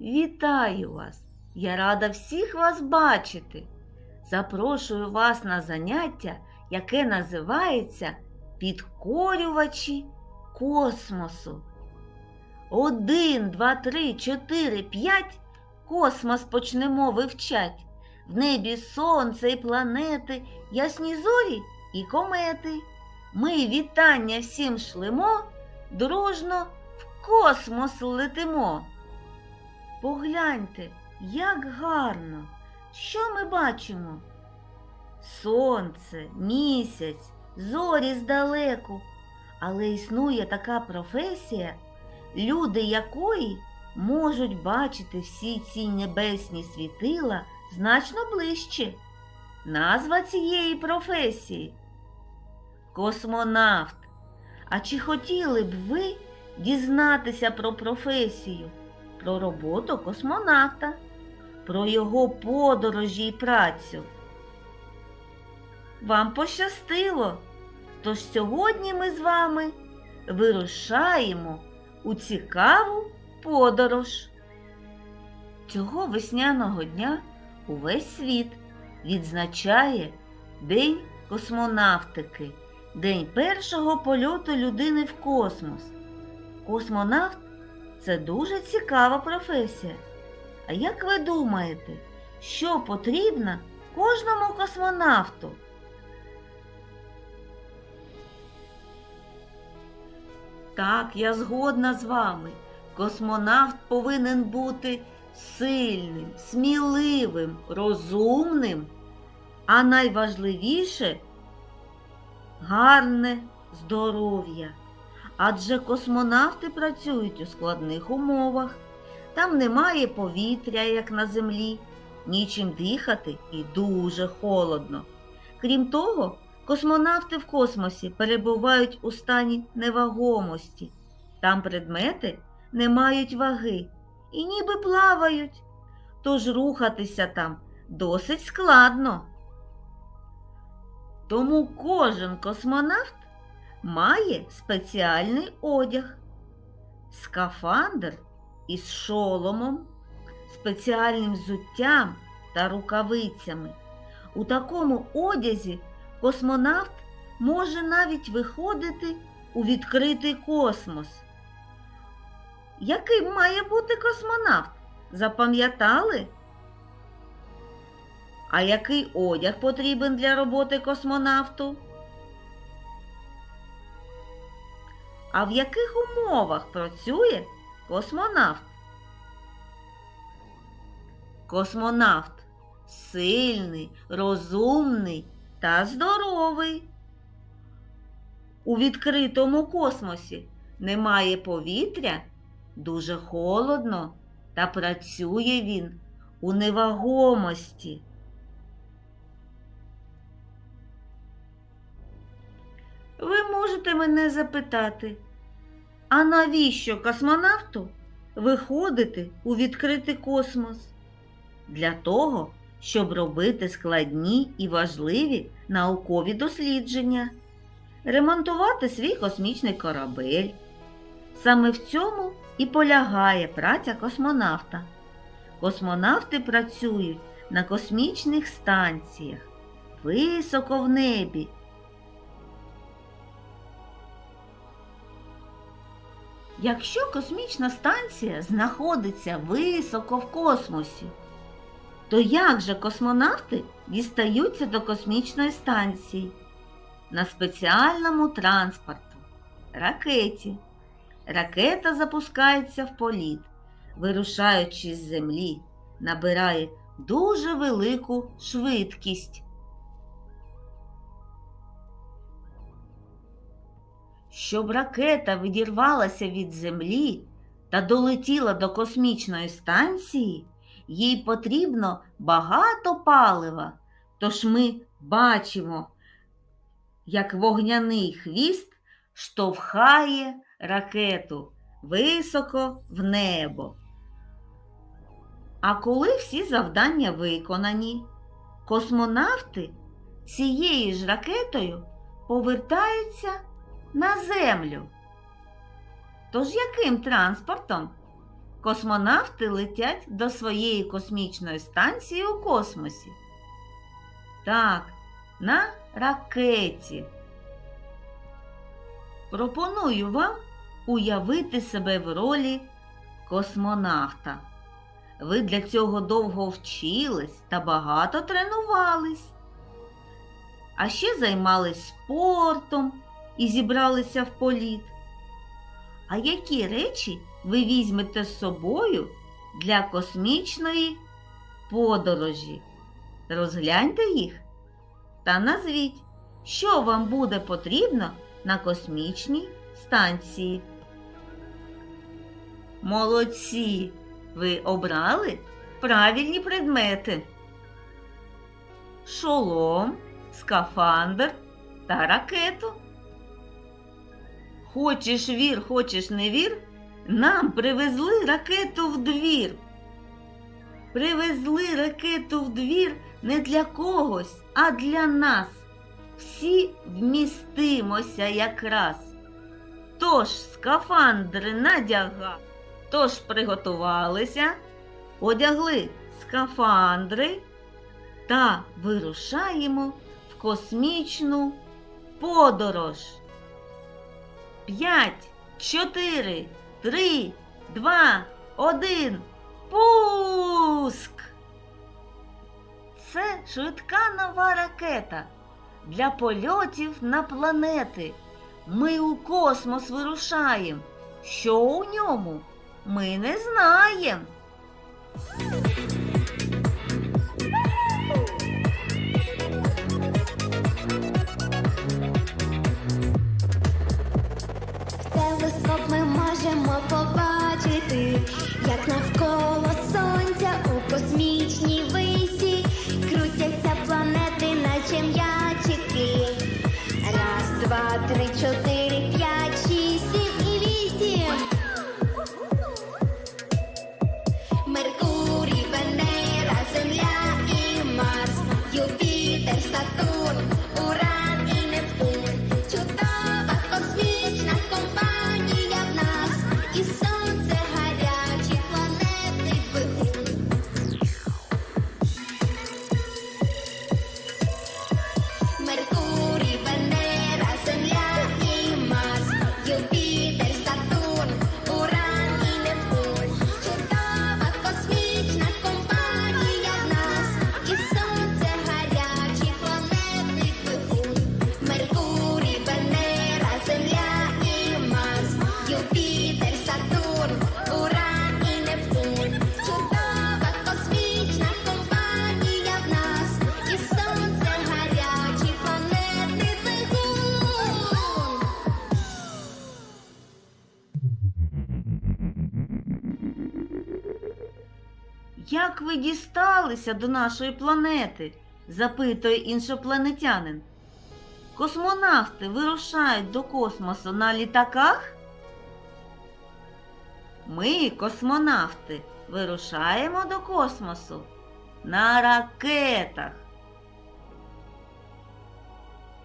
Вітаю вас! Я рада всіх вас бачити. Запрошую вас на заняття, яке називається Підкорювачі космосу. Один, два, три, чотири, п'ять космос почнемо вивчать. В небі сонце і планети, ясні зорі і комети. Ми вітання всім шлемо, дружно в космос летимо. Погляньте, як гарно! Що ми бачимо? Сонце, місяць, зорі здалеку. Але існує така професія, люди якої можуть бачити всі ці небесні світила значно ближче. Назва цієї професії космонавт. А чи хотіли б ви дізнатися про професію? Про роботу космонавта, про його подорожі і працю. Вам пощастило, тож сьогодні ми з вами вирушаємо у цікаву подорож. Цього весняного дня увесь світ відзначає День космонавтики, День першого польоту людини в космос. Космонавт це дуже цікава професія. А як ви думаєте, що потрібно кожному космонавту? Так, я згодна з вами. Космонавт повинен бути сильним, сміливим, розумним, а найважливіше гарне здоров'я. Адже космонавти працюють у складних умовах. Там немає повітря, як на землі, нічим дихати і дуже холодно. Крім того, космонавти в космосі перебувають у стані невагомості. Там предмети не мають ваги і ніби плавають, тож рухатися там досить складно. Тому кожен космонавт має спеціальний одяг, скафандр із шоломом, спеціальним взуттям та рукавицями. У такому одязі космонавт може навіть виходити у відкритий космос. Яким має бути космонавт? Запам'ятали? А який одяг потрібен для роботи космонавту? А в яких умовах працює космонавт? Космонавт сильний, розумний та здоровий. У відкритому космосі немає повітря, дуже холодно, та працює він у невагомості. Ви можете мене запитати, а навіщо космонавту виходити у відкритий космос? Для того, щоб робити складні і важливі наукові дослідження, ремонтувати свій космічний корабель. Саме в цьому і полягає праця космонавта. Космонавти працюють на космічних станціях, високо в небі. Якщо космічна станція знаходиться високо в космосі, то як же космонавти дістаються до космічної станції? На спеціальному транспорту ракеті. Ракета запускається в політ, вирушаючи з землі, набирає дуже велику швидкість. Щоб ракета відірвалася від землі та долетіла до космічної станції, їй потрібно багато палива. Тож ми бачимо, як вогняний хвіст штовхає ракету високо в небо. А коли всі завдання виконані, космонавти цією ж ракетою повертаються на землю. Тож яким транспортом космонавти летять до своєї космічної станції у космосі? Так, на ракеті. Пропоную вам уявити себе в ролі космонавта. Ви для цього довго вчились та багато тренувались. А ще займались спортом і зібралися в політ. А які речі ви візьмете з собою для космічної подорожі? Розгляньте їх та назвіть, що вам буде потрібно на космічній станції. Молодці! Ви обрали правильні предмети. Шолом, скафандр та ракету. Хочеш вір, хочеш не вір, нам привезли ракету в двір. Привезли ракету в двір не для когось, а для нас. Всі вмістимося якраз. Тож скафандри надяга. Тож приготувалися, одягли скафандри та вирушаємо в космічну подорож. П'ять, чотири, три, два, один. Пуск! Це швидка нова ракета для польотів на планети. Ми у космос вирушаємо. Що у ньому? Ми не знаємо. Як ви дісталися до нашої планети? запитує іншопланетянин. Космонавти вирушають до космосу на літаках? Ми, космонавти, вирушаємо до космосу на ракетах.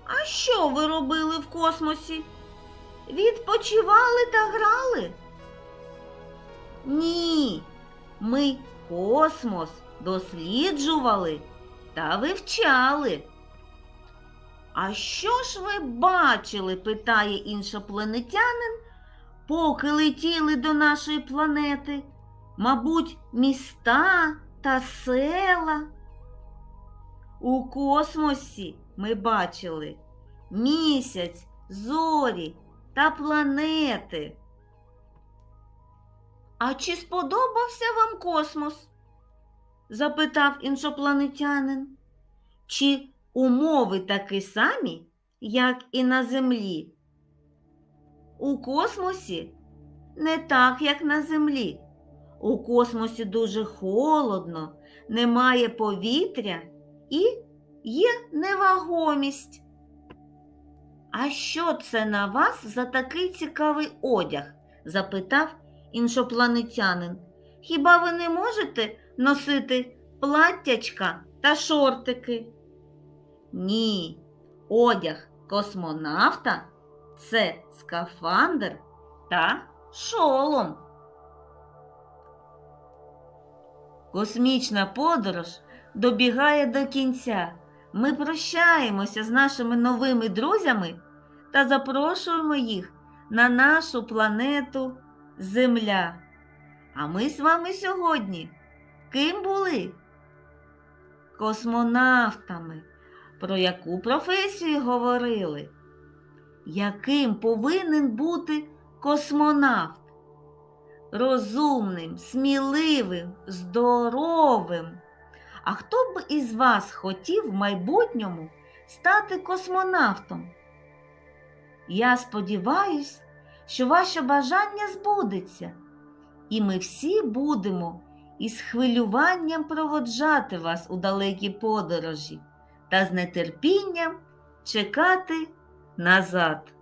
А що ви робили в космосі? Відпочивали та грали? Ні, ми космос досліджували та вивчали. А що ж ви бачили? питає іншопланетянин, поки летіли до нашої планети. Мабуть, міста та села. У космосі ми бачили місяць, зорі та планети. А чи сподобався вам космос? запитав іншопланетянин. Чи умови такі самі, як і на землі? У космосі не так, як на землі. У космосі дуже холодно, немає повітря і є невагомість. А що це на вас за такий цікавий одяг? запитав іншопланетянин. Хіба ви не можете носити платтячка та шортики? Ні, одяг космонавта це скафандр та шолом. Космічна подорож добігає до кінця. Ми прощаємося з нашими новими друзями та запрошуємо їх на нашу планету Земля. А ми з вами сьогодні ким були? Космонавтами. Про яку професію говорили? Яким повинен бути космонавт? Розумним, сміливим, здоровим. А хто б із вас хотів в майбутньому стати космонавтом? Я сподіваюсь, що ваше бажання збудеться, і ми всі будемо із хвилюванням проводжати вас у далекі подорожі та з нетерпінням чекати назад.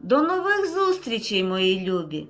До нових зустрічей, мої любі!